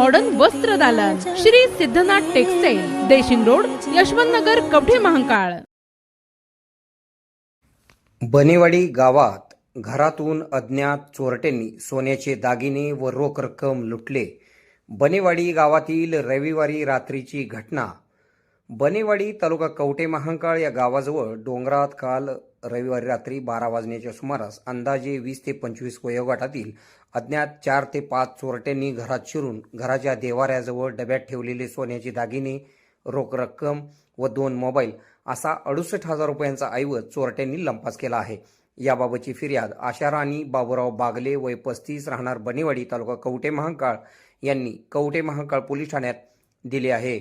Modern वस्त्र दालन Shri Siddhanath textile Deshing road Yashwant Nagar Kavathe Mahakal. Banewadi गावात घरातून अज्ञात चोरट्यांनी सोन्याचे दागिने व रोख रक्कम लुटले. बनेवाडी गावातील रविवारी रात्रीची घटना. बनेवाडी तालुका कवटे महांकाळ या गावाजवळ डोंगरात काल रविवारी रात्री बारा वाजण्याच्या सुमारास अंदाजे वीस ते पंचवीस वयोगटातील अज्ञात चार ते पाच चोरट्यांनी घरात शिरून घराच्या देवाऱ्याजवळ डब्यात ठेवलेले सोन्याचे दागिने रोख रक्कम व दोन मोबाईल असा अडुसष्ट हजार रुपयांचा ऐवज चोरट्यांनी लंपास केला आहे. याबाबतची फिर्याद आशाराणी बाबूराव बागले वय पस्तीस राहणार बनेवाडी तालुका कवटे महांकाळ यांनी कवटे महांकाळ पोलीस ठाण्यात दिली आहे.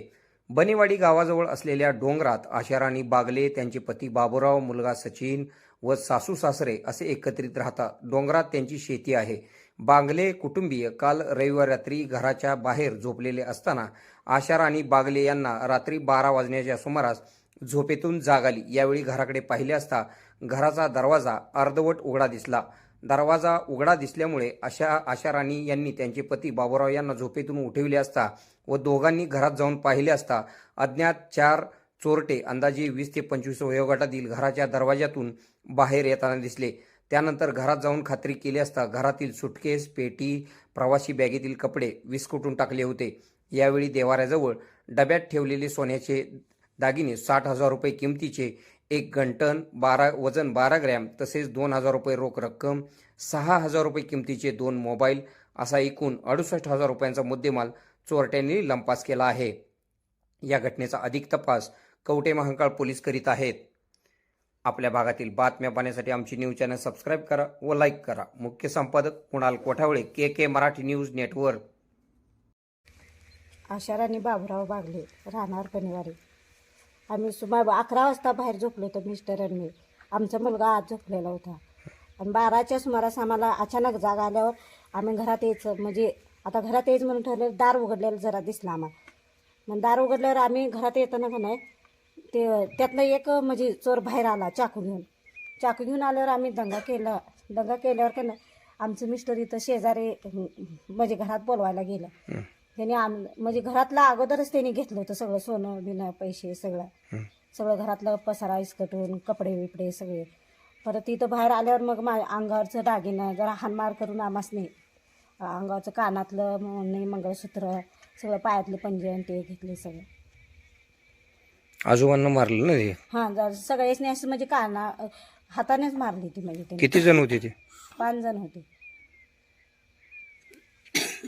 बनेवाडी गावाजवळ असलेल्या डोंगरात आशाराणी बागले त्यांचे पती बाबूराव मुलगा सचिन व सासू सासरे असे एकत्रित राहतात. डोंगरात त्यांची शेती आहे. बागले कुटुंबीय काल रविवार रात्री घराच्या बाहेर झोपलेले असताना आशाराणी बागले यांना रात्री बारा वाजण्याच्या सुमारास झोपेतून जाग आली. यावेळी घराकडे पाहिले असता घराचा दरवाजा अर्धवट उघडा दिसला. दरवाजा उघडा दिसल्यामुळे अशा राणी यांनी त्यांचे पती बाबूराव यांना झोपेतून उठविले असता व दोघांनी घरात जाऊन पाहिले असता अज्ञात चार चोरटे अंदाजे वीस ते पंचवीस वयोगटातील घराच्या दरवाजातून बाहेर येताना दिसले. त्यानंतर घरात जाऊन खात्री केली असता घरातील सुटकेस पेटी प्रवासी बॅगेतील कपडे विस्कुटून टाकले होते. यावेळी देवाऱ्याजवळ डब्यात ठेवलेले सोन्याचे दागिने साठ हजार रुपये किमतीचे एक गंटन बारा वजन बारा ग्रॅम तसेच दोन हजार रुपये रोख रक्कम सहा हजार रुपये किमतीचे दोन मोबाईल असा एकूण अडुसष्ट हजार रुपयांचा मुद्देमाल चोरट्यांनी लंपास केला आहे. या घटनेचा अधिक तपास कवटे महांकाळ पोलीस करीत आहेत. आपल्या भागातील बातम्या पाहण्यासाठी आमची न्यूज चॅनल सबस्क्राईब करा व लाईक करा. मुख्य संपादक Kunal Kothawale K K Marathi news network. Asharani Baburao Bagle राहणार शनिवारी आम्ही सुमार अकरा वाजता बाहेर झोपलो होतो मिस्टर आणि मी. आमचा मुलगा आज झोपलेला होता. आणि बाराच्या सुमारास आम्हाला अचानक जाग आल्यावर आम्ही घरात यायचं म्हणजे आता घरात यायचं म्हणून ठरलेलं दार उघडलेलं जरा दिसलं आम्हाला. मग दार उघडल्यावर आम्ही घरात येताना का नाही ते त्यातलं एक म्हणजे चोर बाहेर आला चाकू घेऊन. चाकू घेऊन आल्यावर आम्ही दंगा केला. दंगा केल्यावर का नाही आमचं मिस्टर इथं शेजारी म्हणजे घरात बोलवायला गेलं. त्यांनी आम म्हणजे घरातलं अगोदरच त्यांनी घेतलं होतं सगळं सोनं बिनं पैसे सगळं. सगळं घरातलं पसारा इसकटून कपडे बिपडे सगळे. परत इथं बाहेर आल्यावर मग मा अंगावरचं दागिनं जरा हानमार करून आमासने अंगावरचं कानातलं मणी मंगळसूत्र सगळं पायातले पंजन ते घेतले सगळं. आजोबांना मारलं ना ते हां जर सगळेच असं म्हणजे काना हातानेच मारली ती म्हणजे त्यांनी. किती जण होते ते? पाच जण होते.